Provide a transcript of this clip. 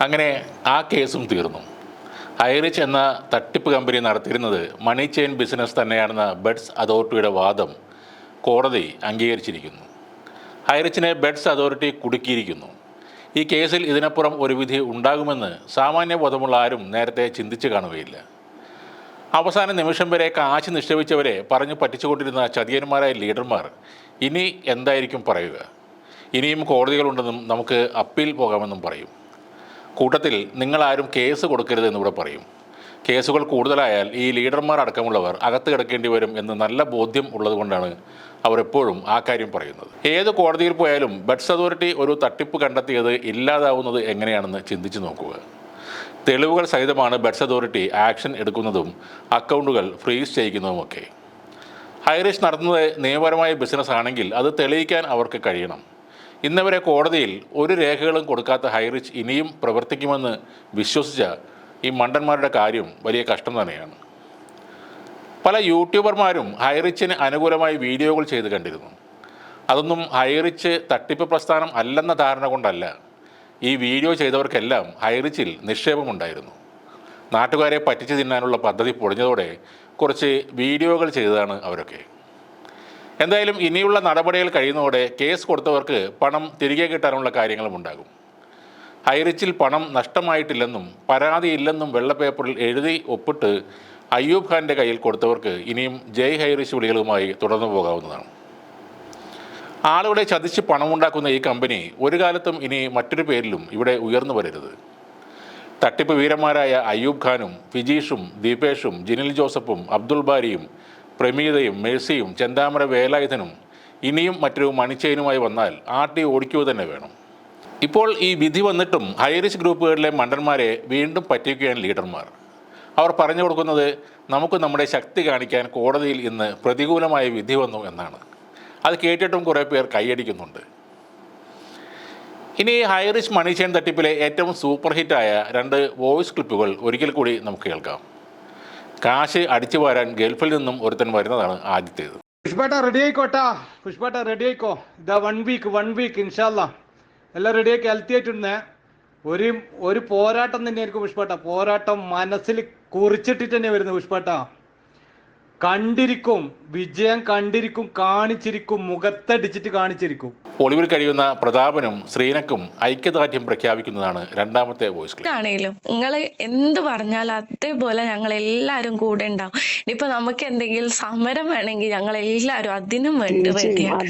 അങ്ങനെ ആ കേസും തീർന്നു. ഹൈറിച്ച് എന്ന തട്ടിപ്പ് കമ്പനി നടത്തിയിരുന്നത് മണി ചെയിൻ ബിസിനസ് തന്നെയാണെന്ന ബെഡ്സ് അതോറിറ്റിയുടെ വാദം കോടതി അംഗീകരിച്ചിരിക്കുന്നു. ഹൈറിച്ചിനെ ബെഡ്സ് അതോറിറ്റി കുടുക്കിയിരിക്കുന്നു. ഈ കേസിൽ ഇതിനപ്പുറം ഒരു വിധി ഉണ്ടാകുമെന്ന് സാമാന്യ ബോധമുള്ള ആരും നേരത്തെ ചിന്തിച്ചു കാണുകയില്ല. അവസാന നിമിഷം വരെ കാശ് നിക്ഷേപിച്ചവരെ പറഞ്ഞു പറ്റിച്ചുകൊണ്ടിരുന്ന ചതിയന്മാരായ ലീഡർമാർ ഇനി എന്തായിരിക്കും പറയുക? ഇനിയും കോടതികളുണ്ടെന്നും നമുക്ക് അപ്പീൽ പോകാമെന്നും പറയും. കൂട്ടത്തിൽ നിങ്ങളാരും കേസ് കൊടുക്കരുത് എന്നിവിടെ പറയും. കേസുകൾ കൂടുതലായാൽ ഈ ലീഡർമാർ അടക്കമുള്ളവർ അകത്ത് കിടക്കേണ്ടി വരും എന്ന് നല്ല ബോധ്യം ഉള്ളതുകൊണ്ടാണ് അവരെപ്പോഴും ആ കാര്യം പറയുന്നത്. ഏത് കോടതിയിൽ പോയാലും ബഡ്സ് അതോറിറ്റി ഒരു തട്ടിപ്പ് കണ്ടെത്തിയത് ഇല്ലാതാവുന്നത് എങ്ങനെയാണെന്ന് ചിന്തിച്ചു നോക്കുക. തെളിവുകൾ സഹിതമാണ് ബഡ്സ് അതോറിറ്റി ആക്ഷൻ എടുക്കുന്നതും അക്കൗണ്ടുകൾ ഫ്രീസ് ചെയ്യിക്കുന്നതുമൊക്കെ. ഹൈറിഷ് നടത്തുന്നത് നിയമപരമായ ബിസിനസ് ആണെങ്കിൽ അത് തെളിയിക്കാൻ അവർക്ക് കഴിയണം. ഇന്നവരെ കോടതിയിൽ ഒരു രേഖകളും കൊടുക്കാത്ത ഹൈറിച്ച് ഇനിയും പ്രവർത്തിക്കുമെന്ന് വിശ്വസിച്ച ഈ മണ്ടന്മാരുടെ കാര്യം വലിയ കഷ്ടം തന്നെയാണ്. പല യൂട്യൂബർമാരും ഹൈറിച്ചിന് അനുകൂലമായി വീഡിയോകൾ ചെയ്ത് കണ്ടിരുന്നു. അതൊന്നും ഹൈറിച്ച് തട്ടിപ്പ് പ്രസ്ഥാനം അല്ലെന്ന ധാരണ കൊണ്ടല്ല. ഈ വീഡിയോ ചെയ്തവർക്കെല്ലാം ഹൈറിച്ചിൽ നിക്ഷേപമുണ്ടായിരുന്നു. നാട്ടുകാരെ പറ്റിച്ചു തിന്നാനുള്ള പദ്ധതി പൊളിഞ്ഞതോടെ കുറച്ച് വീഡിയോകൾ ചെയ്തതാണ് അവരൊക്കെ. എന്തായാലും ഇനിയുള്ള നടപടികൾ കഴിയുന്നതോടെ കേസ് കൊടുത്തവർക്ക് പണം തിരികെ കിട്ടാനുള്ള കാര്യങ്ങളും ഉണ്ടാകും. ഹൈറിച്ചിൽ പണം നഷ്ടമായിട്ടില്ലെന്നും പരാതിയില്ലെന്നും വെള്ളപ്പേപ്പറിൽ എഴുതി ഒപ്പിട്ട് അയ്യൂബ് ഖാന്റെ കയ്യിൽ കൊടുത്തവർക്ക് ഇനിയും ജയ് ഹൈറിച്ച് വിളികളുമായി തുടർന്നു പോകാവുന്നതാണ്. ആളുകളെ ചതിച്ച് പണമുണ്ടാക്കുന്ന ഈ കമ്പനി ഒരു കാലത്തും ഇനി മറ്റൊരു പേരിലും ഇവിടെ ഉയർന്നു വരരുത്. തട്ടിപ്പ് വീരന്മാരായ അയ്യൂബ് ഖാനും ഫിജീഷും ദീപേഷും ജിനിൽ ജോസഫും അബ്ദുൾ ബാരിയും പ്രമീതയും മേഴ്സിയും ചെന്താമര വേലായുധനും ഇനിയും മറ്റൊരു മണിച്ചേനുമായി വന്നാൽ ആട്ടി ഓടിക്കുക തന്നെ വേണം. ഇപ്പോൾ ഈ വിധി വന്നിട്ടും ഹൈറിസ് ഗ്രൂപ്പുകളിലെ മണ്ടന്മാരെ വീണ്ടും പറ്റിക്കുകയാണ് ലീഡർമാർ. അവർ പറഞ്ഞു കൊടുക്കുന്നത് നമുക്ക് നമ്മുടെ ശക്തി കാണിക്കാൻ കോടതിയിൽ ഇന്ന് പ്രതികൂലമായ വിധി വന്നു എന്നാണ്. അത് കേട്ടിട്ടും കുറേ പേർ കൈയടിക്കുന്നുണ്ട്. ഇനി ഹൈറിസ് മണി ചെയിൻ തട്ടിപ്പിലെ ഏറ്റവും സൂപ്പർ ഹിറ്റായ രണ്ട് വോയിസ് ക്ലിപ്പുകൾ ഒരിക്കൽ കൂടി നമുക്ക് കേൾക്കാം. കാശ് അടിച്ചു വരാൻ ഗൾഫിൽ നിന്നും ഒരുത്തൻ വരുന്നതാണ് ആദ്യത്തേത്. പുഷ്പേട്ട റെഡി ആയിക്കോട്ടാ പുഷ്പേട്ട റെഡി ആയിക്കോ ഇതാ വൺ വീക്ക് വൺ വീക്ക് ഇൻഷാല്ല എല്ലാം റെഡി ആക്കി ഹെൽത്തി ആയിട്ടുണ്ടേ ഒരു ഒരു പോരാട്ടം തന്നെയായിരിക്കും പുഷ്പേട്ട. പോരാട്ടം മനസ്സിൽ കുറിച്ചിട്ടിട്ട് തന്നെ വരുന്നത് പുഷ്പേട്ട. കണ്ടിരിക്കും വിജയം കണ്ടിരിക്കും കാണിച്ചിരിക്കും മുഖത്തടിച്ചിട്ട് കാണിച്ചിരിക്കും. ഒളിവിൽ കഴിയുന്ന പ്രതാപനും ശ്രീനക്കും ഐക്യദാർഢ്യം പ്രഖ്യാപിക്കുന്നതാണ് രണ്ടാമത്തെ വോയിസ് ആണെങ്കിലും നിങ്ങൾ എന്ത് പറഞ്ഞാലും അതേപോലെ ഞങ്ങൾ എല്ലാവരും കൂടെ ഉണ്ടാവും. ഇനിയിപ്പോ നമുക്ക് എന്തെങ്കിലും സമരം വേണമെങ്കിൽ ഞങ്ങൾ എല്ലാവരും അതിനും വേണ്ടി റെഡിയാണ്